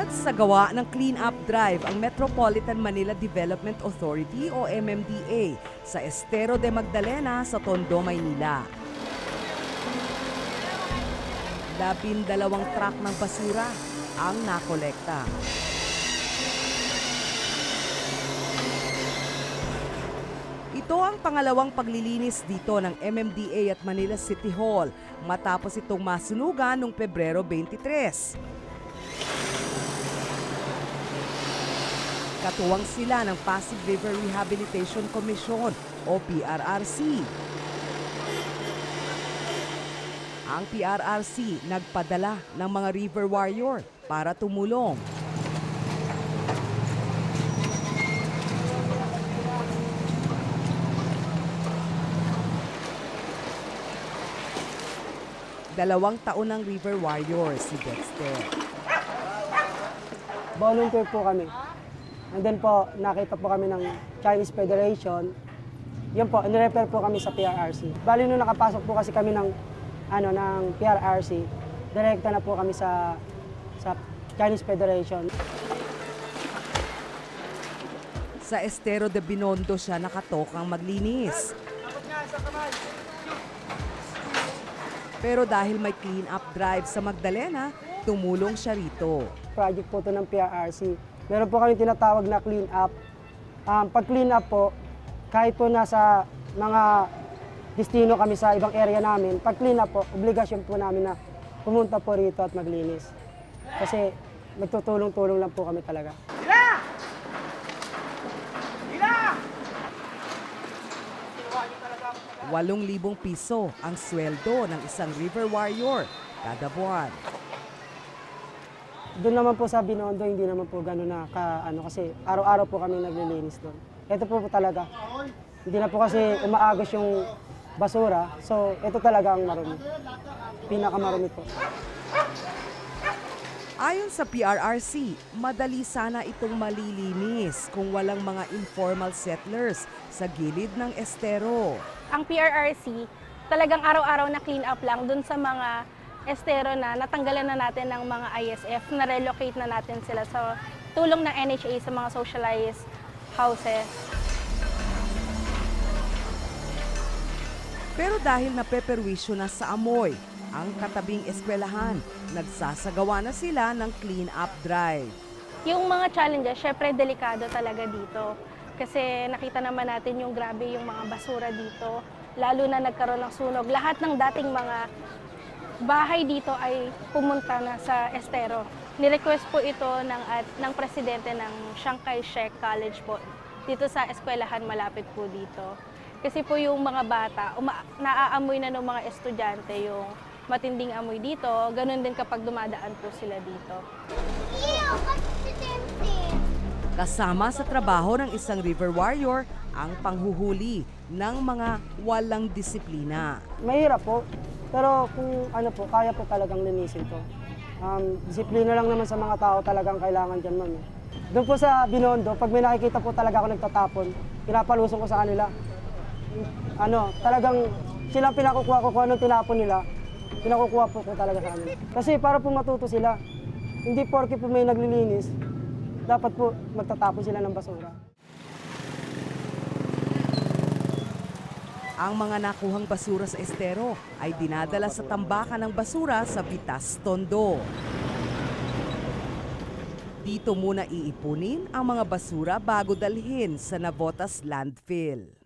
Nagsagawa ng clean-up drive ang Metropolitan Manila Development Authority o MMDA sa Estero de Magdalena sa Tondo, Maynila. Labindalawang truck ng basura ang nakolekta. Ito ang pangalawang paglilinis dito ng MMDA at Manila City Hall matapos itong masunugan noong Pebrero 23. Katuwang sila ng Pasig River Rehabilitation Commission o PRRC. Ang PRRC nagpadala ng mga river warrior para tumulong. Dalawang taon ng river warrior si Dexter. volunteer po kami. And then po, nakita po kami ng Chinese Federation. Yun po, nirefer po kami sa PRRC. Bali nung nakapasok po kasi kami ng, ano, ng PRRC, direkta na po kami sa, sa Chinese Federation. Sa Estero de Binondo siya nakatokang maglinis. Pero dahil may clean up drive sa Magdalena, tumulong siya rito. Project po to ng PRRC. Meron po kami tinatawag na clean up. Um, pag clean up po, kahit po nasa mga destino kami sa ibang area namin, pag clean up po, obligasyon po namin na pumunta po rito at maglinis. Kasi magtutulong-tulong lang po kami talaga. Walong libong piso ang sweldo ng isang river warrior kada buwan. Doon naman po sa Binondo, hindi naman po gano'n na ka, ano, kasi araw-araw po kami naglilinis doon. Ito po, po talaga. Hindi na po kasi umaagos yung basura. So, ito talaga ang marumi. Pinakamarumi po. Ayon sa PRRC, madali sana itong malilinis kung walang mga informal settlers sa gilid ng estero. ang PRRC, talagang araw-araw na clean up lang dun sa mga estero na natanggalan na natin ng mga ISF, na relocate na natin sila sa tulong ng NHA sa mga socialized houses. Pero dahil napeperwisyo na sa amoy ang katabing eskwelahan, nagsasagawa na sila ng clean-up drive. Yung mga challenges, syempre delikado talaga dito. Kasi nakita naman natin yung grabe yung mga basura dito. Lalo na nagkaroon ng sunog. Lahat ng dating mga bahay dito ay pumunta na sa estero. Nirequest po ito ng, at, ng presidente ng Chiang Kai-shek College po dito sa eskwelahan malapit po dito. Kasi po yung mga bata, uma- naaamoy na ng mga estudyante yung matinding amoy dito. Ganun din kapag dumadaan po sila dito. Kasama sa trabaho ng isang river warrior ang panghuhuli ng mga walang disiplina. Mahirap po. Pero kung ano po, kaya po talagang linisin to. Um, disiplina lang naman sa mga tao talagang kailangan dyan, ma'am. eh. Doon po sa Binondo, pag may nakikita po talaga ako nagtatapon, pinapalusong ko sa kanila. Ano, talagang silang pinakukuha ko kung anong tinapon nila, pinakukuha po ko talaga sa kanila. Kasi para po matuto sila, hindi porke po may naglilinis, dapat po magtatapon sila ng basura. Ang mga nakuhang basura sa estero ay dinadala sa tambakan ng basura sa Vitas, Tondo. Dito muna iipunin ang mga basura bago dalhin sa Navotas Landfill.